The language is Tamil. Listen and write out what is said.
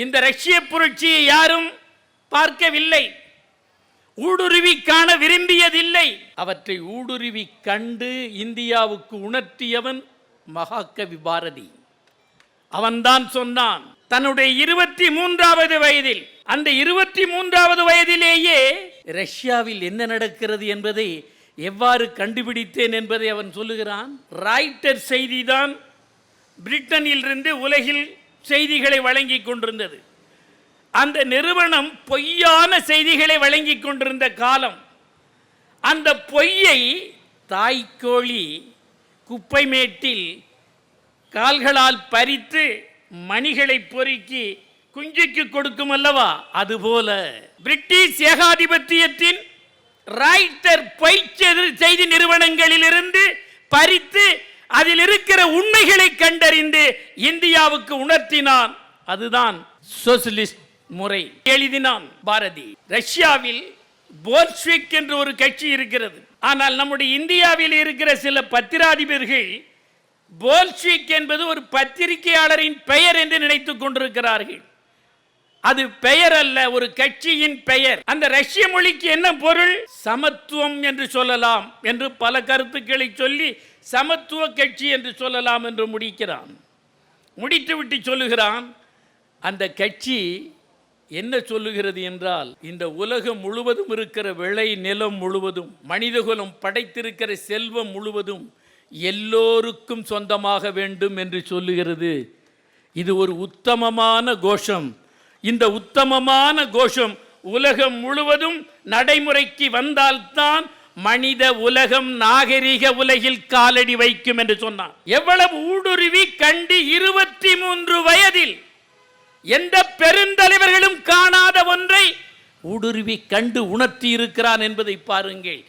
இந்த ரஷ்ய புரட்சியை யாரும் பார்க்கவில்லை. ஊடுருவி காண விரும்பியதில்லை. அவற்றை ஊடுருவி கண்டு இந்தியாவுக்கு உணர்த்தியவன் மகாகவி பாரதி. அவன்தான் சொன்னான் தன்னுடைய இருபத்தி மூன்றாவது வயதில் அந்த இருபத்தி மூன்றாவது வயதிலேயே ரஷ்யாவில் என்ன நடக்கிறது என்பதை எவ்வாறு கண்டுபிடித்தேன் என்பதை அவன் சொல்லுகிறான். ராய்டர் செய்திதான் பிரிட்டனில் இருந்து உலகில் செய்திகளை வழங்கி கொண்டிருந்தது. அந்த நிறுவனம் பொய்யான செய்திகளை வழங்கி கொண்டிருந்த காலம் அந்த பொய்யை தாய்க்கோழி குப்பைமேட்டில் கால்களால் பறித்து மணிகளை பொறுக்கி குஞ்சுக்கு கொடுக்கும் அல்லவா? அதுபோல. பிரிட்டிஷ் ஏகாதிபத்தியத்தின் ராய்டர் பொய் செது- செய்தி நிறுவனங்களிலிருந்து பறித்து அதில் இருக்கிற உண்மைகளை கண்டறிந்து இந்தியாவுக்கு உணர்த்தினான். அதுதான் சோசியலிஸ்ட் முறை. எழுதினான் பாரதி. ரஷ்யாவில் போல்ஸ்விக் என்று ஒரு கட்சி இருக்கிறது. ஆனால் நம்முடைய இந்தியாவில் இருக்கிற சில பத்திராதிபர்கள் போல்ஸ்விக் என்பது ஒரு பத்திரிகையாளரின் பெயர் என்று நினைத்துக் கொண்டிருக்கிறார்கள். அது பெயர் அல்ல ஒரு கட்சியின் பெயர். அந்த ரஷ்ய மொழிக்கு என்ன பொருள்? சமத்துவம் என்று சொல்லலாம் என்று பல கருத்துக்களை சொல்லி சமத்துவ கட்சி என்று சொல்லலாம் என்று முடிக்கிறான். முடித்துவிட்டு சொல்லுகிறான் அந்த கட்சி என்ன சொல்லுகிறது என்றால் இந்த உலகம் முழுவதும் இருக்கிற விளை நிலம் முழுவதும் மனிதகுலம் படைத்திருக்கிற செல்வம் முழுவதும் எல்லோருக்கும் சொந்தமாக வேண்டும் என்று சொல்லுகிறது. இது ஒரு உத்தமமான கோஷம். இந்த உத்தமமான கோஷம் உலகம் முழுவதும் நடைமுறைக்கு வந்தால்தான் மனித உலகம் நாகரிக உலகில் காலடி வைக்கும் என்று சொன்னான். எவ்வளவு ஊடுருவி கண்டு இருபத்தி மூன்று வயதில் எந்த பெருந்தலைவர்களும் காணாத ஒன்றை ஊடுருவி கண்டு உணர்த்தி இருக்கிறான் என்பதை பாருங்கள்.